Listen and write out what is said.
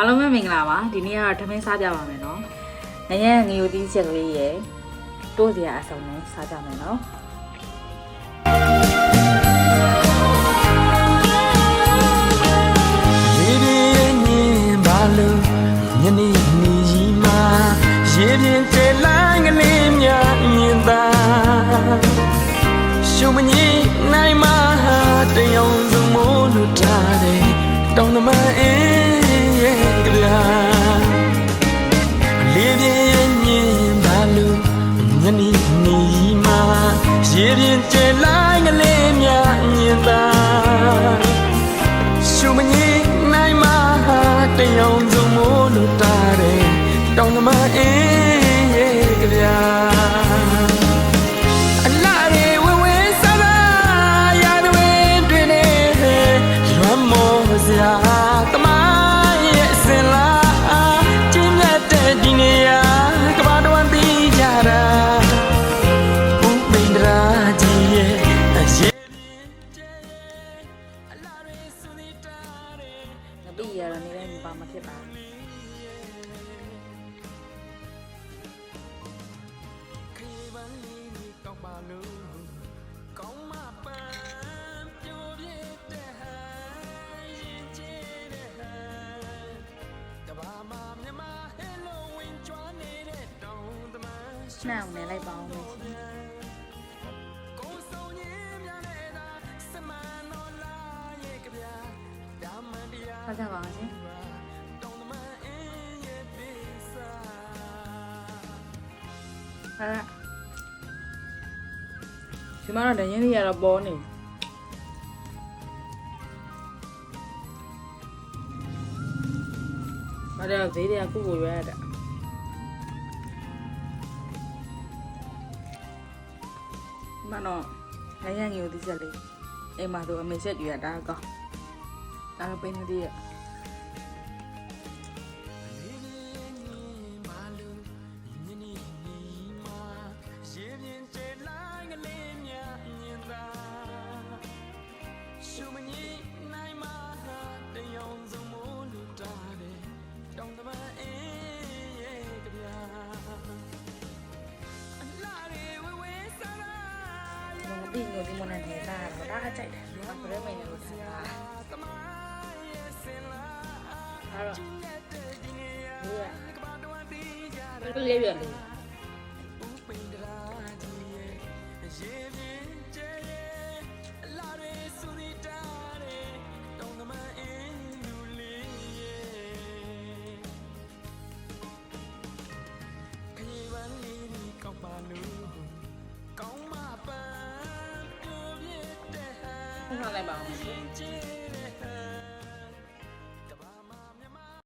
အားလုံးပဲမင်္ဂလာပါဒီနေ့ကတော့ထမင်းစားကြပါမယ်နော်ငရဲငယူတီးချက်ကလေးရယ်တိုးစရာအဆောင်နဲ့စားကြမယ်နော်ရေပြင်းမြင်ပါလို့ညနေနေကြီးမှာရေပြင်းကျဲလိုင်းကလေးများမြင်သာရှုံမငိနိုင်မှာတယောင်စုံမို့လို့ထားတယ်တောင်းတမအင်းရဲ့ ကြပြာလေပြင်းမြင်ပါလို့ညနေနေကြီးမှာရေပြင်းကျဲလိုင်းကလေးများမြင်သာရှုမငိနိုင်မှာတယောင်စုံမို့လို့တာတယ်တောင်းတမအင်းရဲ့ကြပြာ ရာကြီးရဲ့အရေးအလားရေစုနေတာတယ်ငပိရတော့နေတိုင်းမပါမဖြစ်ပါဘူးခေပန်းလေးတွေကောက်ပါလို့ကောင်းမပန်းပြိုပြည့်တဲ့ဟန်ရင်ကျဲတဲ့ဟန်တဘာမမြမဟဲလိုဝင်းကျွမ်းနေတဲ့တောင်တမန်နှောင်နေလိုက်ပါအောင်မယ် န်တရားစားကြပါအောင်ရှင်တောင်တမန်အင်းရဲ့ပိစာဟာဒီမှာတော့ဒရင်လေးရတော့ပေါ်နေဘာလဲဈေးတွေကခုကိုရွေးရတာဒီမှာတော့ငရဲငယူတီးချက်လေးအိမ်မှာဆိုအမေချက်ယူရတာကောင်း ဒါတော့ပိနေသေးရငုံတိငုံတိမနဲ့နေတာတော့ဒါကကြိုက်တယ်ဘာဘယ်မိနေလို့ထားတာ အဲ့တော့ဒီကဘယ်လိုလဲပြန်လဲကောင်းမပ